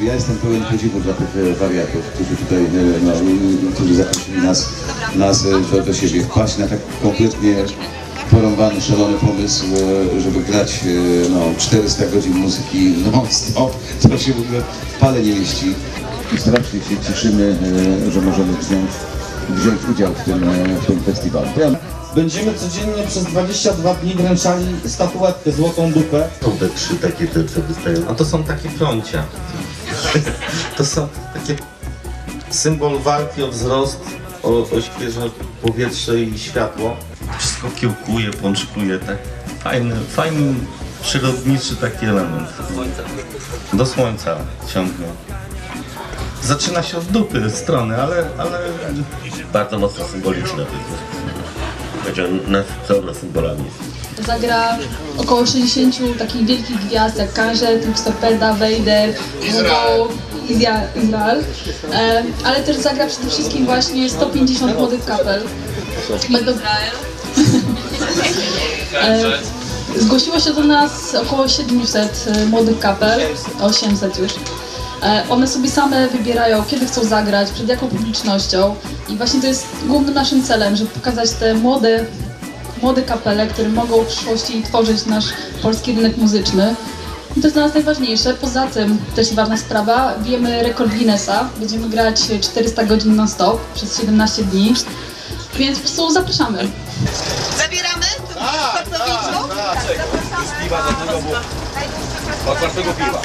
jestem pełen podziwu dla tych e, wariatów, którzy tutaj, e, no, którzy zaprosili nas, nas e, do, do siebie. Wpaść na tak kompletnie porąbany, szalony pomysł, żeby grać no, 400 godzin muzyki non-stop, to się w ogóle w pale nie mieści. I strasznie się cieszymy, że możemy wziąć, wziąć udział w tym, w tym festiwalu. Będziemy codziennie przez 22 dni wręczali statuetkę Złotą Dupę. Są te trzy takie, te, co wystają. A to są takie prącia. to są takie symbol walki o wzrost, o, o świeże powietrze i światło. Wszystko kiełkuje, pączkuje, tak. Fajny, fajny, przyrodniczy taki element. Do słońca ciągnie. Zaczyna się od dupy strony, ale, ale bardzo mocno symboliczne. Powiedział, nas pełno symbolami jest. Zagra około 60 takich wielkich gwiazd jak Kanże, Tripstopeda, Vader, Izra- Izrael. E, ale też zagra przede wszystkim właśnie 150 młodych kapel. Będą e, Zgłosiło się do nas około 700 młodych kapel, 800 już. E, One sobie same wybierają, kiedy chcą zagrać, przed jaką publicznością. I właśnie to jest głównym naszym celem, żeby pokazać te młode, młode kapele, które mogą w przyszłości tworzyć nasz polski rynek muzyczny. I to jest dla nas najważniejsze. Poza tym, też ważna sprawa, wiemy rekord Guinnessa. Będziemy grać 400 godzin non-stop przez 17 dni. Więc po prostu zapraszamy. Zabieramy? Tak, tak, tak. Piwa za dużo, bo... Od piwa.